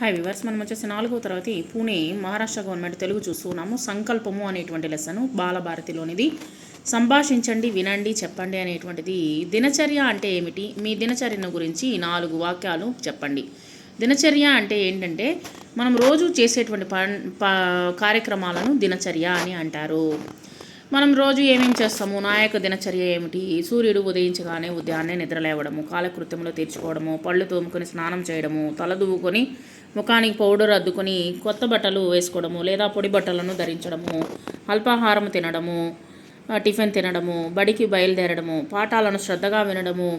Hi viewers మనం వచ్చేసి నాలుగో తరగతి పూణే మహారాష్ట్ర గవర్నమెంట్ తెలుగు చూస్తున్నాము. సంకల్పము అనేటువంటి లెసను బాలభారతిలోనిది. సంభాషించండి వినండి చెప్పండి అనేటువంటిది. దినచర్య అంటే ఏమిటి? మీ దినచర్యను గురించి నాలుగు వాక్యాలు చెప్పండి. దినచర్య అంటే ఏంటంటే మనం రోజు చేసేటువంటి పన్ ప కార్యక్రమాలను దినచర్య అని అంటారు. మనం రోజు ఏమేం చేస్తాము? నాయక దినచర్య ఏమిటి? సూర్యుడు ఉదయించగానే ఉదయాన్నే నిద్రలేవడము కాలకృత్యంలో తీర్చుకోవడము పళ్ళు తోముకొని స్నానం చేయడము తల దువ్వుకొని ముఖానికి పౌడర్ అద్దుకొని కొత్త బట్టలు వేసుకోవడము లేదా పొడి బట్టలను ధరించడము అల్పాహారం తినడము టిఫిన్ తినడము బడికి బయలుదేరడము పాఠాలను శ్రద్ధగా వినడము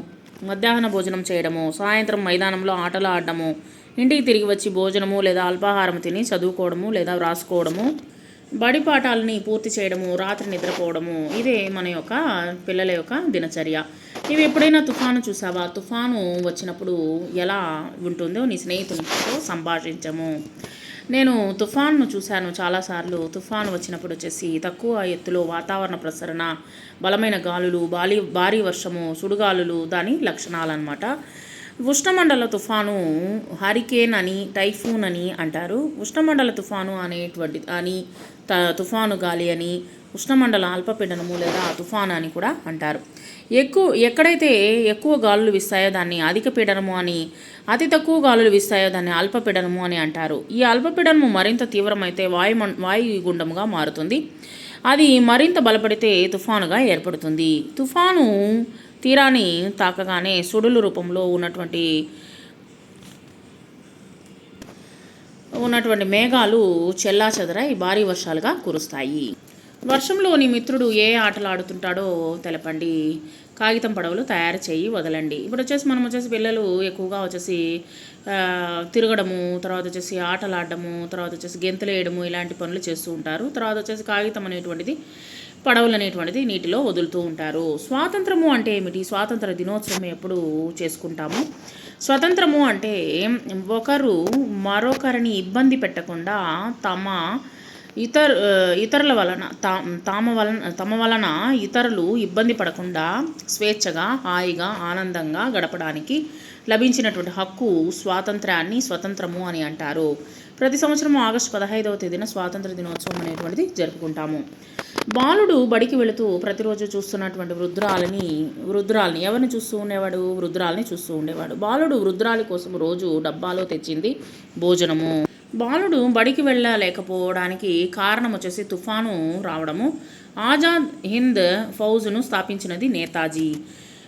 మధ్యాహ్న భోజనం చేయడము సాయంత్రం మైదానంలో ఆటలు ఆడడము ఇంటికి తిరిగి వచ్చి భోజనము లేదా అల్పాహారం తిని చదువుకోవడము లేదా వ్రాసుకోవడము బడి పాఠాలని పూర్తి చేయడము రాత్రి నిద్రపోవడము ఇదే మన యొక్క పిల్లల యొక్క దినచర్య. ఇవి ఎప్పుడైనా తుఫాను చూసావా? తుఫాను వచ్చినప్పుడు ఎలా ఉంటుందో నీ స్నేహితులతో సంభాషించము. నేను తుఫాన్ను చూశాను చాలాసార్లు. తుఫాను వచ్చినప్పుడు వచ్చేసి తక్కువ ఎత్తులో వాతావరణ ప్రసరణ బలమైన గాలులు భారీ భారీ వర్షము సుడుగాలులు దాని లక్షణాలన్నమాట. ఉష్ణమండల తుఫాను హరికేన్ అని టైఫూన్ అని అంటారు. ఉష్ణమండల తుఫాను అనేటువంటి అని త తుఫాను గాలి అని ఉష్ణమండల అల్పపీడనము లేదా తుఫాను అని కూడా అంటారు. ఎక్కువ ఎక్కడైతే ఎక్కువ గాలులు వీస్తాయో దాన్ని అధిక పీడనము అని అతి తక్కువ గాలులు వీస్తాయో దాన్ని అల్పపీడనము అని అంటారు. ఈ అల్పపీడనము మరింత తీవ్రమైతే వాయుమం వాయుగుండముగా మారుతుంది. అది మరింత బలపడితే తుఫానుగా ఏర్పడుతుంది. తుఫాను తీరాన్ని తాకగానే సుడులు రూపంలో ఉన్నటువంటి ఉన్నటువంటి మేఘాలు చెల్లా చెదరై భారీ వర్షాలుగా కురుస్తాయి. వర్షంలోని మిత్రుడు ఏ ఆటలు ఆడుతుంటాడో తెలపండి. కాగితం పడవలు తయారు చేయి వదలండి. ఇప్పుడు వచ్చేసి మనం వచ్చేసి పిల్లలు ఎక్కువగా వచ్చేసి తిరగడము తర్వాత వచ్చేసి ఆటలు ఆడడము తర్వాత వచ్చేసి గెంతులు వేయడము ఇలాంటి పనులు చేస్తూ ఉంటారు. తర్వాత వచ్చేసి కాగితం అనేటువంటిది పడవలు అనేటువంటిది నీటిలో వదులుతూ ఉంటారు. స్వాతంత్రము అంటే ఏమిటి? స్వాతంత్ర దినోత్సవం ఎప్పుడు చేసుకుంటాము? స్వతంత్రము అంటే ఒకరు మరొకరిని ఇబ్బంది పెట్టకుండా తమ ఇతర ఇతరుల వలన తా తామ వలన తమ వలన ఇతరులు ఇబ్బంది పడకుండా స్వేచ్ఛగా హాయిగా ఆనందంగా గడపడానికి లభించినటువంటి హక్కు స్వాతంత్రాన్ని స్వతంత్రము అని అంటారు. ప్రతి సంవత్సరం ఆగస్టు పదహైదవ తేదీన స్వాతంత్ర దినోత్సవం అనేటువంటిది జరుపుకుంటాము. బాలుడు బడికి వెళుతూ ప్రతిరోజు చూస్తున్నటువంటి వృద్ధురాలని వృద్ధురాలని ఎవరిని చూస్తూ ఉండేవాడు? వృద్ధురాలని చూస్తూ ఉండేవాడు. బాలుడు వృద్ధురాలి కోసం రోజు డబ్బాలో తెచ్చింది భోజనము. బాలుడు బడికి వెళ్ళలేకపోవడానికి కారణం వచ్చేసి తుఫాను రావడము. ఆజాద్ హింద్ ఫౌజ్ను స్థాపించినది నేతాజీ.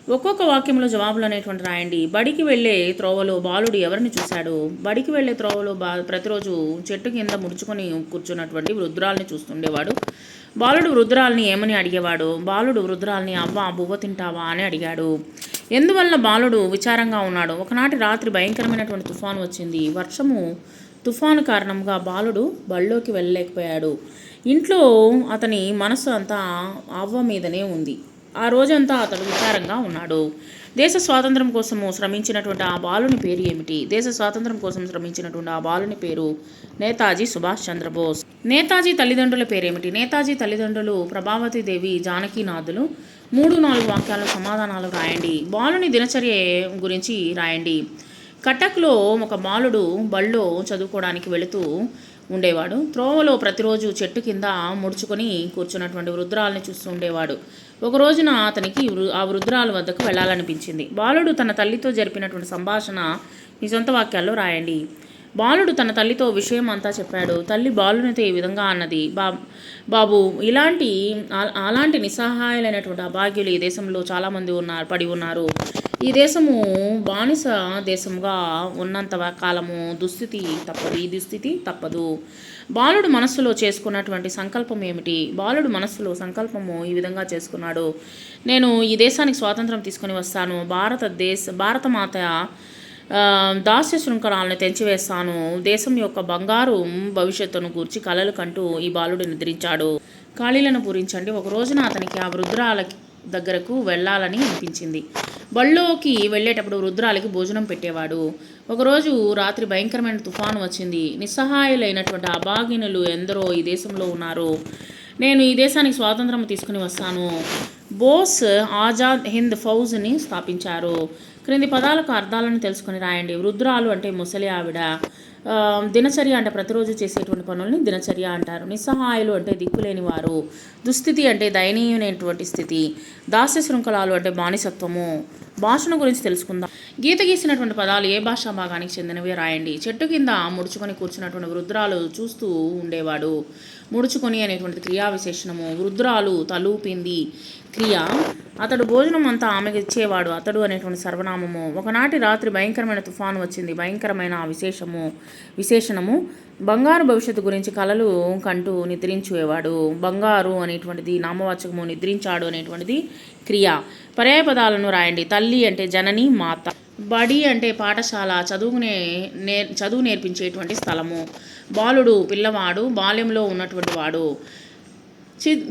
ఒక్కొక్క వాక్యంలో జవాబులు అనేటువంటి రాయండి. బడికి వెళ్ళే త్రోవలో బాలుడు ఎవరిని చూశాడు? బడికి వెళ్ళే త్రోవలో బా ప్రతిరోజు చెట్టు కింద ముడుచుకొని కూర్చున్నటువంటి వృద్ధురాల్ని చూస్తుండేవాడు. బాలుడు వృద్ధురాల్ని ఏమని అడిగేవాడు? బాలుడు వృద్ధురాల్ని అవ్వ బువ్వ తింటావా అని అడిగాడు. ఎందువల్ల బాలుడు విచారంగా ఉన్నాడు? ఒకనాటి రాత్రి భయంకరమైనటువంటి తుఫాను వచ్చింది. వర్షము తుఫాను కారణంగా బాలుడు బళ్ళోకి వెళ్ళలేకపోయాడు. ఇంట్లో అతని మనసు అంతా అవ్వ మీదనే ఉంది. ఆ రోజంతా అతడు విచారంగా ఉన్నాడు. దేశ స్వాతంత్రం కోసము శ్రమించినటువంటి ఆ బాలుని పేరు ఏమిటి? దేశ స్వాతంత్రం కోసం శ్రమించినటువంటి ఆ బాలుని పేరు నేతాజీ సుభాష్ చంద్రబోస్. నేతాజీ తల్లిదండ్రుల పేరేమిటి? నేతాజీ తల్లిదండ్రులు ప్రభావతి దేవి జానకీనాథులు మూడు నాలుగు వాక్యాల సమాధానాలు రాయండి. బాలుని దినచర్య గురించి రాయండి. కటక్లో ఒక బాలుడు బళ్ళో చదువుకోవడానికి వెళుతూ ఉండేవాడు. త్రోవలో ప్రతిరోజు చెట్టు కింద ముడుచుకొని కూర్చున్నటువంటి వృద్ధురాలని చూస్తూ ఉండేవాడు. ఒక రోజున అతనికి ఆ వృద్ధురాల వద్దకు వెళ్ళాలనిపించింది. బాలుడు తన తల్లితో జరిపినటువంటి సంభాషణ మీ సొంత వాక్యాల్లో రాయండి. బాలుడు తన తల్లితో విషయం అంతా చెప్పాడు. తల్లి బాలునితో ఈ విధంగా అన్నది బా బాబు ఇలాంటి అలాంటి నిస్సహాయాలైనటువంటి అభాగ్యులు ఈ దేశంలో చాలామంది ఉన్నారు పడి ఉన్నారు. ఈ దేశము బానిస దేశముగా ఉన్నంత కాలము దుస్థితి తప్పదు. ఈ దుస్థితి తప్పదు. బాలుడు మనస్సులో చేసుకున్నటువంటి సంకల్పం ఏమిటి? బాలుడు మనస్సులో సంకల్పము ఈ విధంగా చేసుకున్నాడు. నేను ఈ దేశానికి స్వాతంత్రం తీసుకొని వస్తాను. భారతదేశ భారతమాత దాస్య శృంఖలాలను తెంచివేస్తాను. దేశం యొక్క బంగారు భవిష్యత్తును గూర్చి కలలు కంటూ ఈ బాలుడు నిద్రించాడు. ఖాళీలను పూరించండి. ఒక రోజున అతనికి ఆ వృద్ధురాల దగ్గరకు వెళ్ళాలని అనిపించింది. బళ్ళోకి వెళ్ళేటప్పుడు రుద్రాలకి భోజనం పెట్టేవాడు. ఒకరోజు రాత్రి భయంకరమైన తుఫాను వచ్చింది. నిస్సహాయులైనటువంటి అభాగినులు ఎందరో ఈ దేశంలో ఉన్నారు. నేను ఈ దేశానికి స్వాతంత్రం తీసుకుని వస్తాను. బోస్ ఆజాద్ హింద్ ఫౌజ్ని స్థాపించారు. క్రింది పదాలకు అర్థాలను తెలుసుకొని రాయండి. వృద్ధురాలు అంటే ముసలి ఆవిడ. దినచర్య అంటే ప్రతిరోజు చేసేటువంటి పనుల్ని దినచర్య అంటారు. నిస్సహాయులు అంటే దిక్కులేని వారు దుస్థితి అంటే దయనీయమైనటువంటి స్థితి దాస్య శృంఖలాలు అంటే బానిసత్వము. భాషను గురించి తెలుసుకుందాం. గీత గీసినటువంటి పదాలు ఏ భాషా భాగానికి చెందినవి రాయండి. చెట్టు కింద ముడుచుకొని కూర్చున్నటువంటి వృద్ధురాలు చూస్తూ ఉండేవాడు. ముడుచుకొని అనేటువంటి క్రియా విశేషణము వృద్ధురాలు తలూపింది క్రియ. అతడు భోజనం అంతా ఆమెకు ఇచ్చేవాడు. అతడు అనేటువంటి సర్వనామము. ఒకనాటి రాత్రి భయంకరమైన తుఫాను వచ్చింది. భయంకరమైన ఆ విశేషము విశేషణము. బంగారు భవిష్యత్తు గురించి కలలు కంటూ నిద్రించేవాడు బంగారు అనేటువంటిది నామవాచకము నిద్రించాడు అనేటువంటిది క్రియ. పర్యాయ పదాలను రాయండి. తల్లి అంటే జనని మాత. బడి అంటే పాఠశాల చదువుకునే నేర్ చదువు నేర్పించేటువంటి స్థలము. బాలుడు పిల్లవాడు బాల్యంలో ఉన్నటువంటి వాడు.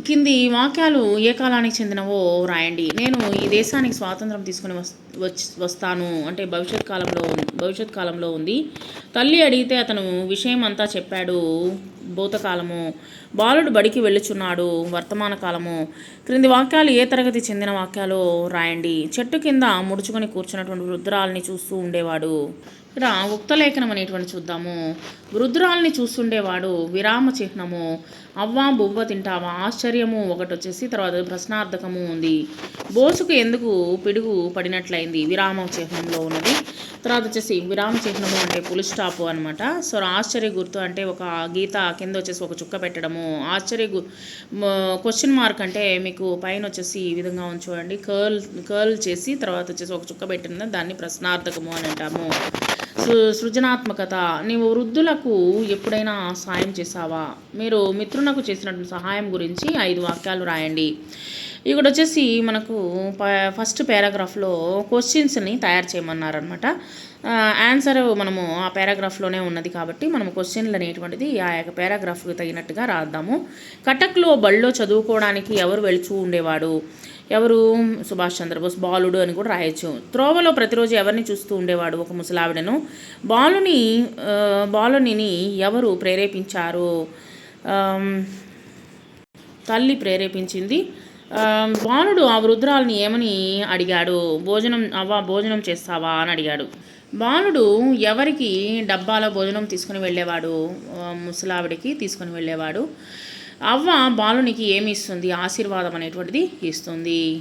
కింది వాక్యాలు ఏ కాలానికి చెందినవో రాయండి. నేను ఈ దేశానికి స్వాతంత్రం తీసుకుని వస్ వచ్చి వస్తాను. అంటే భవిష్యత్ కాలంలో భవిష్యత్ కాలంలో ఉంది. తల్లి అడిగితే అతను విషయం అంతా చెప్పాడు. భూతకాలము. బాలుడు బడికి వెళ్ళుచున్నాడు వర్తమాన కాలము. క్రింది వాక్యాలు ఏ తరగతి చెందిన వాక్యాలు రాయండి. చెట్టు కింద ముడుచుకొని కూర్చున్నటువంటి వృద్ధురాల్ని చూస్తూ ఉండేవాడు. ఇక్కడ ఉక్తలేఖనం అనేటువంటి చూద్దాము. వృద్ధురాల్ని చూస్తుండేవాడు విరామ చిహ్నము. అవ్వా బువ్వ తింటావా? ఆశ్చర్యము ఒకటి వచ్చేసి తర్వాత ప్రశ్నార్థకము ఉంది. బోసుకు ఎందుకు పిడుగు పడినట్లయింది? విరామ చిహ్నంలో ఉన్నది. తర్వాత వచ్చేసి విరామ చిహ్నము అంటే పులి స్టాప్ అనమాట సో ఆశ్చర్య గుర్తు అంటే ఒక గీత కింద వచ్చేసి ఒక చుక్క పెట్టడము. ఆశ్చర్య గు క్వశ్చన్ మార్క్ అంటే మీకు పైన వచ్చేసి ఈ విధంగా ఉంచండి. కర్ల్ కర్ల్ చేసి తర్వాత వచ్చేసి ఒక చుక్క పెట్టిన దాన్ని ప్రశ్నార్థకము అని అంటాము. సృ సృజనాత్మకత. నీవు వృద్ధులకు ఎప్పుడైనా సాయం చేసావా మీరు మిత్రునకు చేసినటువంటి సహాయం గురించి ఐదు వాక్యాలు రాయండి. ఇక్కడ వచ్చేసి మనకు ప- ఫస్ట్ పారాగ్రాఫ్లో క్వశ్చన్స్ని తయారు చేయమన్నారనమాట ఆన్సర్ మనము ఆ పారాగ్రాఫ్లోనే ఉన్నది కాబట్టి మనం క్వశ్చన్లు అనేటువంటిది ఆ యొక్క పారాగ్రాఫ్కి తగినట్టుగా రాద్దాము. కటక్లో బళ్ళో చదువుకోవడానికి ఎవరు వెళుచూ ఉండేవాడు? ఎవరు? సుభాష్ చంద్రబోస్ బాలుడు అని కూడా రాయొచ్చు. త్రోవలో ప్రతిరోజు ఎవరిని చూస్తూ ఉండేవాడు? ఒక ముసలావిడను. బాలుని బాలునిని ఎవరు ప్రేరేపించారు? తల్లి ప్రేరేపించింది. బాణుడు ఆ వృద్ధురాల్ని ఏమని అడిగాడు? భోజనం అవ్వ భోజనం చేస్తావా అని అడిగాడు. బాలుడు ఎవరికి డబ్బాలో భోజనం తీసుకుని వెళ్ళేవాడు? ముసలావిడికి తీసుకుని వెళ్ళేవాడు. అవ్వ బాలునికి ఏమి ఇస్తుంది? ఆశీర్వాదం అనేటువంటిది ఇస్తుంది.